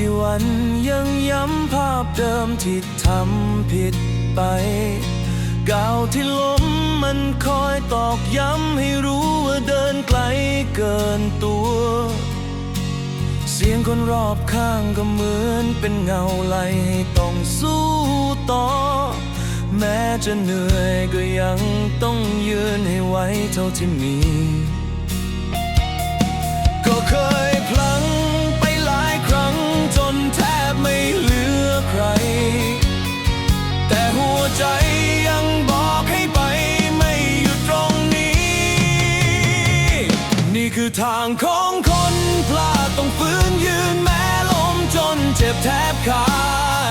กี่วันยังย้ำภาพเดิมที่ทำผิดไปก้าวที่ล้มมันคอยตอกย้ำให้รู้ว่าเดินไกลเกินตัว เสียงคนรอบข้างก็เหมือนเป็นเงาไล่ให้ต้องสู้ต่อ แม้จะเหนื่อยก็ยังต้องยืนให้ไหวเท่าที่มี ก็เคยพลัง คือทางของคนพลาดต้องฟื้นยืนแม้ล้มจนเจ็บแทบขา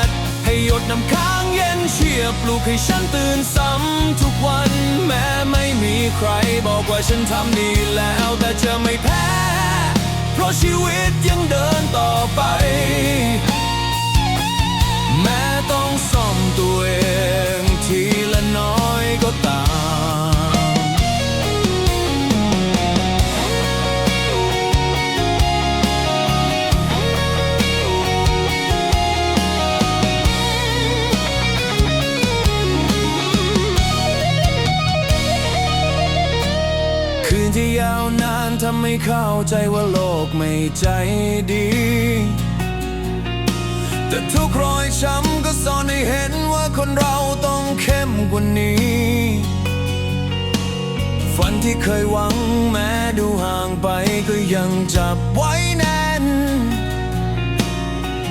ด ให้หยดน้ำค้างเย็นเชียร์ปลุกให้ฉันตื่นซ้ำทุกวันแม้ไม่มีใครบอกว่าฉันทำดีแล้วแต่จะไม่แพ้ เพราะชีวิตยังเดินต่อไป ทำให้เข้าใจว่าโลกไม่ใจดี แต่ทุกรอยช้ำก็สอนให้เห็นว่าคนเราต้องเข้มกว่านี้ ฝันที่เคยหวังแม้ดูห่างไปก็ยังจับไว้แน่น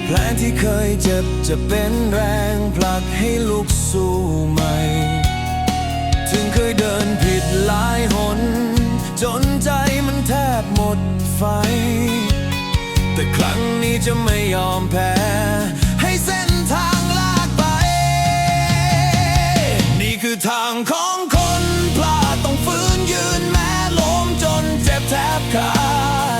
แผลที่เคยเจ็บจะเป็นแรงผลักให้ลุกสู้ใหม่ ถึงเคยเดินผิดหลายหน จนใจมันแทบหมดไฟ แต่ครั้งนี้จะไม่ยอมแพ้ ให้เส้นทางลากไป นี่คือทางของคนพลาดต้องฟื้นยืนแม้ล้มจนเจ็บแทบขา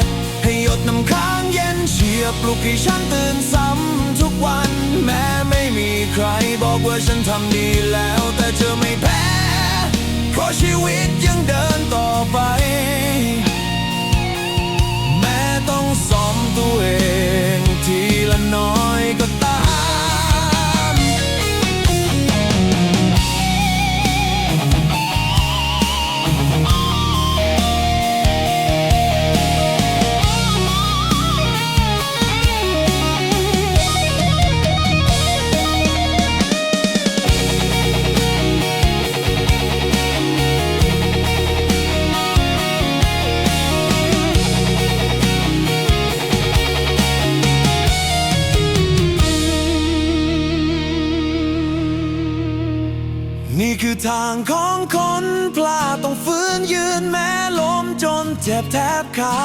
ด ให้หยดน้ำค้างเย็นเชียร์ปลุกให้ฉันตื่นซ้ำทุกวันแม้ไม่มีใครบอกว่าฉันทำดีแล้ว แต่เธอไม่แพ้เพราะชีวิต น้อยก็ นี่คือทางของคนพลาดต้องฟื้นยืนแม้ล้มจนเจ็บแทบขา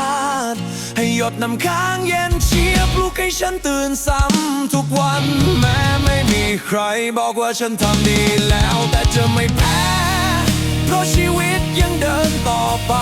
ด ให้หยดน้ำค้างเย็นเชียร์ปลุกให้ฉันตื่นซ้ำทุกวันแม้ไม่มีใครบอกว่าฉันทำดีแล้ว แต่จะไม่แพ้ เพราะชีวิตยังเดินต่อไป